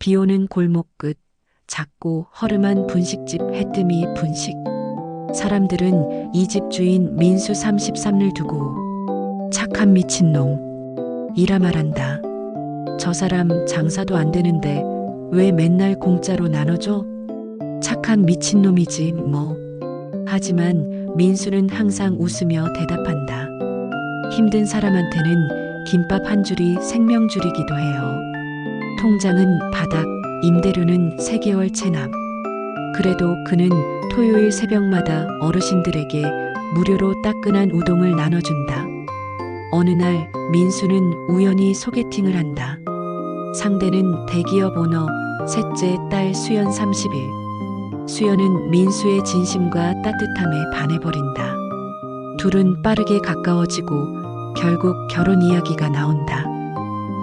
비 오는 골목 끝 작고 허름한 분식집 해뜸이 분식. 사람들은 이 집 주인 민수 33을 두고 착한 미친놈 이라 말한다. 저 사람 장사도 안 되는데 왜 맨날 공짜로 나눠줘? 착한 미친놈이지 뭐. 하지만 민수는 항상 웃으며 대답한다. 힘든 사람한테는 김밥 한 줄이 생명줄이기도 해요. 통장은 바닥, 임대료는 3개월 체납. 그래도 그는 토요일 새벽마다 어르신들에게 무료로 따끈한 우동을 나눠준다. 어느 날 민수는 우연히 소개팅을 한다. 상대는 대기업 오너 셋째 딸 수연 30일. 수연은 민수의 진심과 따뜻함에 반해버린다. 둘은 빠르게 가까워지고 결국 결혼 이야기가 나온다.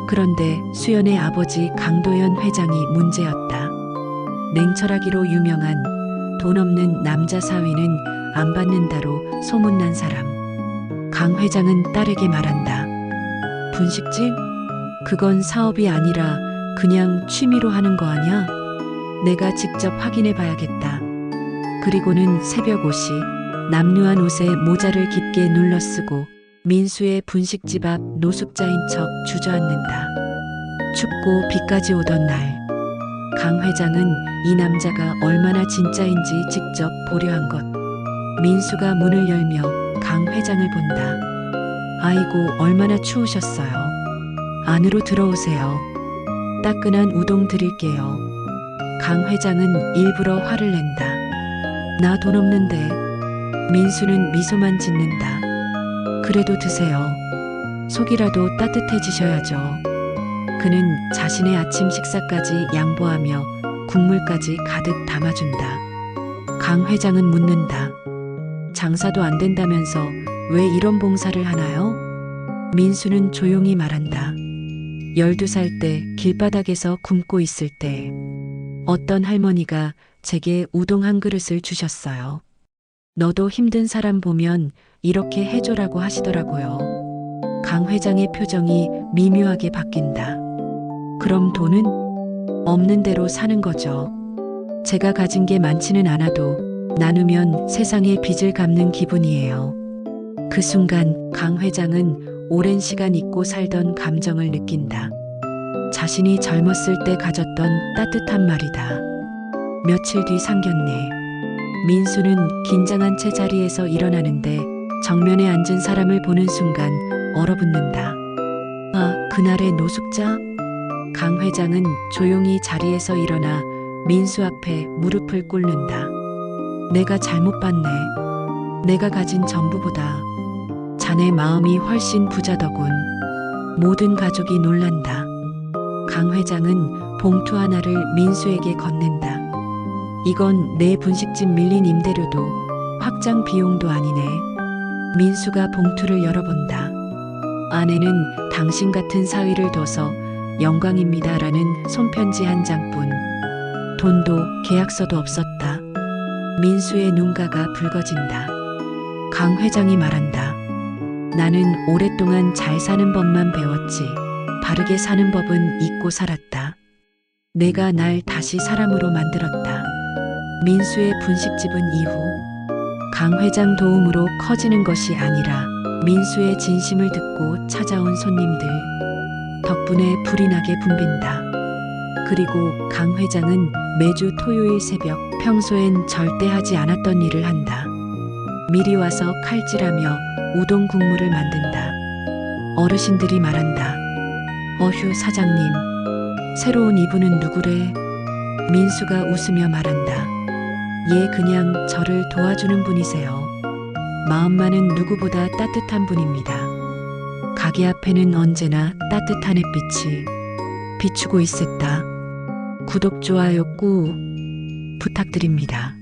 그런데 수연의 아버지 강도현 회장이 문제였다. 냉철하기로 유명한 돈 없는 남자 사위는 안 받는다로 소문난 사람. 강 회장은 딸에게 말한다. 분식집? 그건 사업이 아니라 그냥 취미로 하는 거 아냐? 내가 직접 확인해 봐야겠다. 그리고는 새벽 옷이 남루한 옷에 모자를 깊게 눌러 쓰고 민수의 분식집 앞 노숙자인 척 주저앉는다. 춥고 비까지 오던 날, 강 회장은 이 남자가 얼마나 진짜인지 직접 보려 한 것. 민수가 문을 열며 강 회장을 본다. 아이고, 얼마나 추우셨어요. 안으로 들어오세요. 따끈한 우동 드릴게요. 강 회장은 일부러 화를 낸다. 나 돈 없는데. 민수는 미소만 짓는다. 그래도 드세요. 속이라도 따뜻해지셔야죠. 그는 자신의 아침 식사까지 양보하며 국물까지 가득 담아준다. 강 회장은 묻는다. 장사도 안 된다면서 왜 이런 봉사를 하나요? 민수는 조용히 말한다. 12살 때 길바닥에서 굶고 있을 때 어떤 할머니가 제게 우동 한 그릇을 주셨어요. 너도 힘든 사람 보면 이렇게 해줘라고 하시더라고요. 강 회장의 표정이 미묘하게 바뀐다. 그럼 돈은 없는 대로 사는 거죠. 제가 가진 게 많지는 않아도 나누면 세상의 빚을 갚는 기분이에요. 그 순간 강 회장은 오랜 시간 잊고 살던 감정을 느낀다. 자신이 젊었을 때 가졌던 따뜻한 말이다. 며칠 뒤 상견례. 민수는 긴장한 채 자리에서 일어나는데 정면에 앉은 사람을 보는 순간 얼어붙는다. 아, 그날의 노숙자? 강 회장은 조용히 자리에서 일어나 민수 앞에 무릎을 꿇는다. 내가 잘못 봤네. 내가 가진 전부보다 자네 마음이 훨씬 부자더군. 모든 가족이 놀란다. 강 회장은 봉투 하나를 민수에게 건넨다. 이건 내 분식집 밀린 임대료도 확장 비용도 아니네. 민수가 봉투를 열어본다. 안에는 당신 같은 사위를 둬서 영광입니다라는 손편지 한 장뿐. 돈도 계약서도 없었다. 민수의 눈가가 붉어진다. 강 회장이 말한다. 나는 오랫동안 잘 사는 법만 배웠지. 바르게 사는 법은 잊고 살았다. 내가 날 다시 사람으로 만들었다. 민수의 분식집은 이후 강 회장 도움으로 커지는 것이 아니라 민수의 진심을 듣고 찾아온 손님들 덕분에 불이 나게 붐빈다. 그리고 강 회장은 매주 토요일 새벽 평소엔 절대 하지 않았던 일을 한다. 미리 와서 칼질하며 우동 국물을 만든다. 어르신들이 말한다. 어휴 사장님, 새로운 이분은 누구래? 민수가 웃으며 말한다. 얘 그냥 저를 도와주는 분이세요. 마음만은 누구보다 따뜻한 분입니다. 가게 앞에는 언제나 따뜻한 햇빛이 비추고 있었다. 구독, 좋아요 꾹 부탁드립니다.